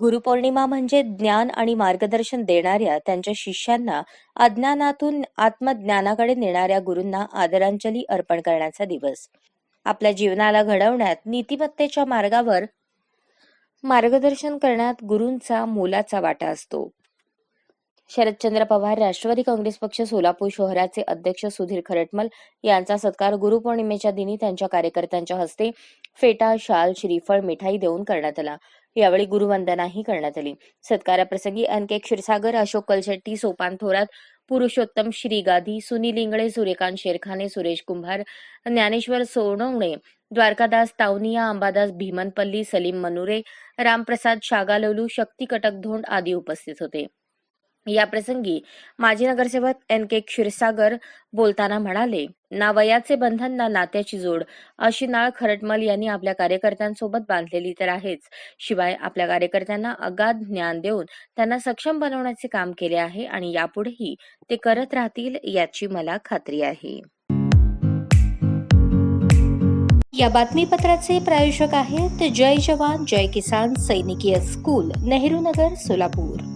गुरुपौर्णिमा म्हणजे ज्ञान आणि मार्गदर्शन देणाऱ्या त्यांच्या शिष्यांना अज्ञानातून आत्मज्ञानाकडे नेणाऱ्या गुरूंना आदरांजली अर्पण करण्याचा दिवस. आपल्या जीवनाला घडवण्यात नीतिमत्तेच्या मार्गावर मार्गदर्शन करण्यात गुरूंचा मोलाचा वाटा असतो. शरदचंद्र पवार राष्ट्रवादी काँग्रेस पक्ष सोलापूर शहराचे अध्यक्ष सुधीर खरटमल यांचा सत्कार गुरुपौर्णिमेच्या दिनी त्यांच्या कार्यकर्त्यांच्या हस्ते फेटा शाल श्रीफळ मिठाई देऊन करण्यात आला. यावेळी गुरुवंदनाही करण्यात आली. सत्काराप्रसंगी अनके क्षीरसागर अशोक कलशेट्टी सोपान थोरात पुरुषोत्तम श्रीगादी सुनील इंगळे सूर्यकांत शेरखाने सुरेश कुंभार ज्ञानेश्वर सोनवणे द्वारकादास तावनिया अंबादास भीमनपल्ली सलीम मनुरे रामप्रसाद शागालोलू शक्ती कटकधोंड आदी उपस्थित होते. या प्रसंगी माजी नगरसेवक एन के क्षीरसागर बोलताना म्हणाले ना वयाचे बंधन ना नात्याची जोड अशी नाळ खरटमल यांनी आपल्या कार्यकर्त्यांसोबत बांधलेली तर आहेच. शिवाय आपल्या कार्यकर्त्यांना अगाध ज्ञान देऊन त्यांना सक्षम बनवण्याचे काम केले आहे आणि यापुढेही ते करत राहतील याची मला खात्री आहे. या बातमीपत्राचे प्रायोजक आहेत जय जवान जय किसान सैनिकीय स्कूल नेहरू नगर सोलापूर.